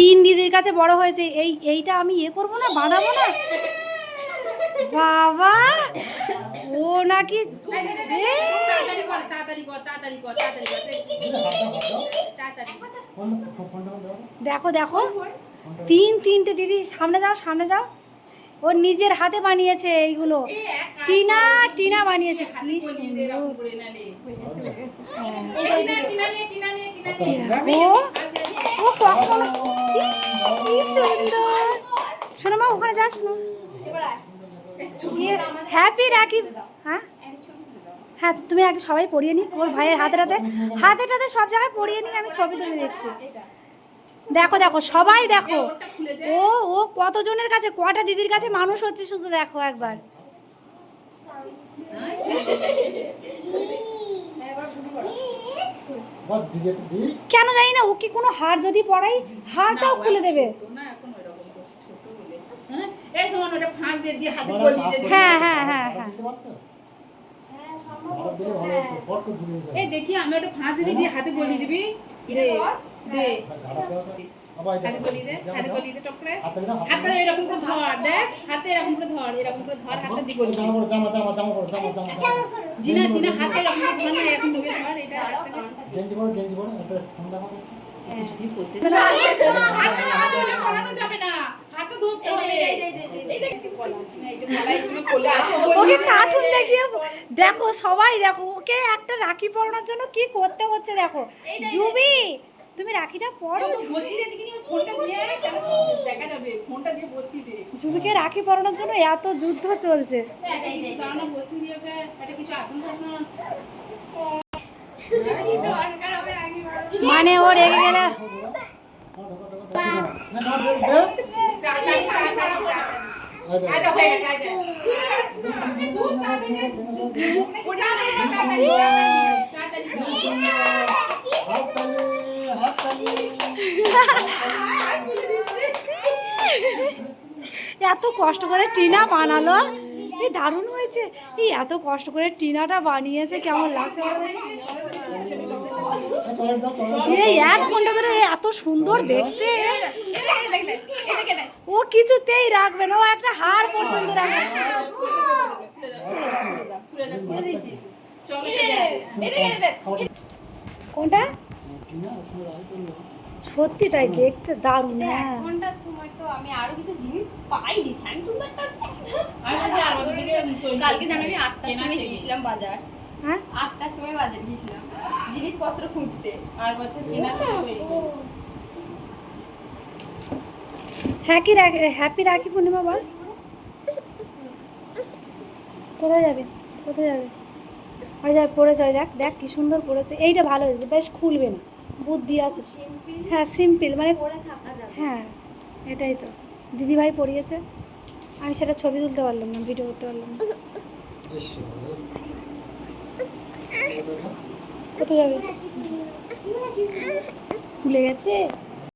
তিন দিদির কাছে বড় হয়েছে। এই এইটা আমি ইয়ে করব না বানাবো না? বাবা ও নাকি দেখো দেখো। তিন তিনটে দিদি সামনে যাও সামনে যাও। ও নিজের হাতে বানিয়েছে এইগুলো। টিনা টিনা বানিয়েছে। ও কখন কি সুন্দর। শোনো মা, ওখানে যাস না। হ্যাপি রাখি। হ্যাঁ? হ্যাঁ তুমি আগে সবাই পড়িয়ে নি ওর ভাইয়ের হাতে হাতে হাতে টাতে সব জায়গায় পড়িয়ে নি আমি ছবি তুলে দিচ্ছি। দেখো দেখো, সবাই দেখো। ও ও কতজনের কাছে, কটা দিদির কাছে মানুষ হচ্ছে শুধু দেখো একবার। কেন জানি না ও কি কোনো হার যদি পড়াই হারটাও খুলে দেবে। না এখন ওরকম ছোট বলে। হ্যাঁ? এই তোমার ওটা ফাঁস দিয়ে দিয়ে হাতে গলিয়ে হ্যাঁ হ্যাঁ হ্যাঁ হ্যাঁ। এই দেখি আমি ওটা ফাঁস দিয়ে দিয়ে হাতে গলিয়ে দিবি। দে দে। হাতে দে হাতে দে টপরে। হাতে এরকম করে ধর দেখ হাতে এরকম করে ধর এরকম করে ধর হাতে দিয়ে গলিয়ে দে। জিনা জিনা হাতে এরকম করে ধর না এরকম করে ধর না হাতে ধরতে হবে এই দেখ কার্টুন দেখিয়ে দেখো সবাই দেখো ওকে একটা রাখি পরানোর জন্য কি করতে হচ্ছে দেখো? জুবি তুমি রাখিটা পরো বসিয়ে দে দেখিনি ফোনটা দিয়ে তাহলে দেখা যাবে ফোনটা দিয়ে বসিয়ে দে। জুবিকে রাখি পরানোর জন্য এত যুদ্ধ চলছে। দাঁড়ানো বসিয়ে দিয়ে ওকে একটা কিছু আসন টাসন মানে ও রেগে গেলে এত কষ্ট করে টিনা বানালো। এই দারুণ হয়েছে। এই এত কষ্ট করে টিনাটা বানিয়েছে, কেমন লাগছে এই এক ঘণ্টা ধরে এত সুন্দর দেখতে। ও কিছুতেই রাখবে না, ও একটা হার পর্যন্ত রাখবে কোনটা? সত্যি তাই দেখতে দারুণ হ্যাঁ। আমি আরও কিছু জিনিস পাইনি। থেকে তৈরি কালকে জানো আমি আটটার সময় গিয়েছিলাম বাজার। হ্যাঁ? আটটার সময় বাজার গিয়েছিলাম। জিনিসপত্র খুঁজতে। আর বছর কেনা থেকে হ্যাপি রাখি হ্যাপি রাখি পূর্ণিমা বল। কোথায় যাবে? কোথায় যাবে? ওই দেখ পড়েছে ওই দেখ দেখ কি সুন্দর পড়েছে। এইটা ভালো হয়েছে বেশ খুলবে না। বুদ্ধি আছে। হ্যাঁ সিম্পল মানে হ্যাঁ। এটাই তো। দিদিভাই পড়িয়েছে। আমি সেটা ছবি তুলতে পারলাম না ভিডিও করতে পারলাম না। কোথায় যাবে? ভুলে গেছে?